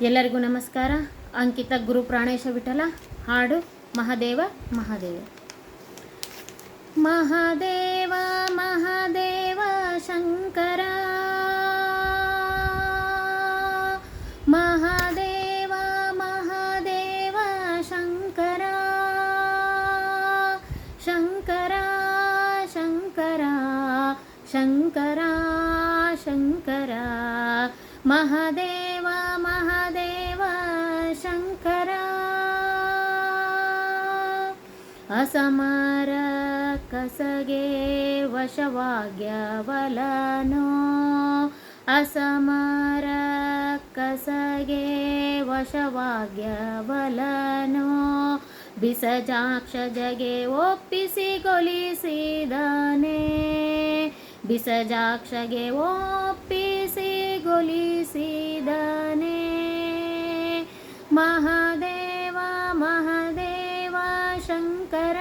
ಎಲ್ಲರಿಗೂ ನಮಸ್ಕಾರ. ಅಂಕಿತ ಗುರು ಪ್ರಾಣೇಶ ವಿಠಲ, ಹಾಡು ಮಹಾದೇವ ಮಹಾದೇವ. ಮಹಾದೇವ ಮಹಾದೇವ, ಶಂಕರ. ಮಹಾದೇವ ಮಹಾದೇವ, ಶಂಕರ. ಶಂಕರ ಶಂಕರ ಶಂಕರ ಶಂಕರ. ಮಹಾದೇವ ಅಸಮರ ಕಸಗೆ ವಶವಾಗ್ಯವಲನೋ? ಅಸಮಾರ ಕಸಗೆ ವಶವಾಗ್ಯವಲನೋ? ಬಿಸಜಾಕ್ಷ ಜಗೆ ಒಪ್ಪಿಸಿಗೊಲಿಸಿದನೆ ಬಿಸಜಾಕ್ಷಗೆ ಒಪ್ಪಿಸಿಗೊಲಿಸಿದನೆ ಮಹಾದೇವ ಮಹಾದೇವ ಶಂಕರ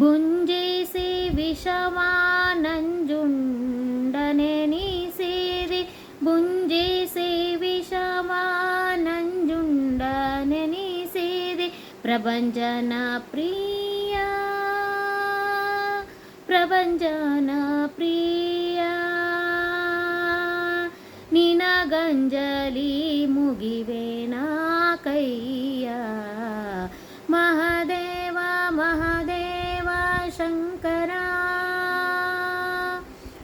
ಭುಂಜಿಸಿ ವಿಷವಾನಂಜುಂಡನೆನಿಸಿರಿ ಭುಂಜಿಸಿ ವಿಷವಾನಂಜುಂಡನೆನಿಸಿರಿ ಪ್ರಭಂಜನ ಪ್ರಿಯ ಪ್ರಭಂಜನ ಪ್ರಿಯ ನಿನಗಂಜಲಿ ಮುಗಿವೇನ महादेव महादेव शङ्करा।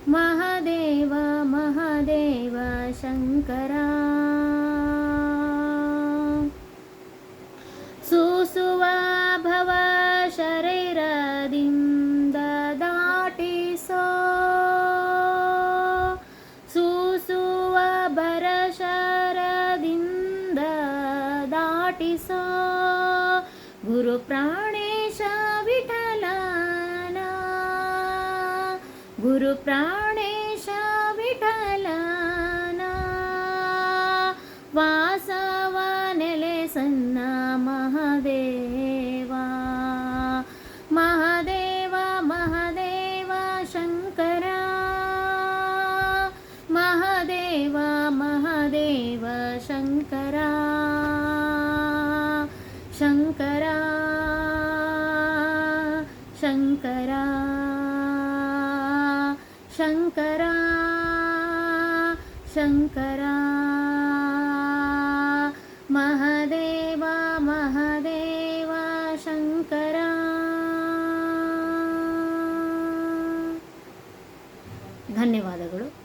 महादेव महादेव शङ्करा। सुसुवा भव सुसुवाभवशरीरदि पठिसो गुरुप्राणेश विठलन गुरुप्राणेश विठलना वासवानले सन्ना महादेवा। महादेव महादेव शङ्करा। महादेव महादेव शङ्करा। ಶಂಕರ ಶಂಕರ ಶಂಕರ. ಮಹದೇವ ಮಹದೇವ ಶಂಕರ. ಧನ್ಯವಾದಗಳು.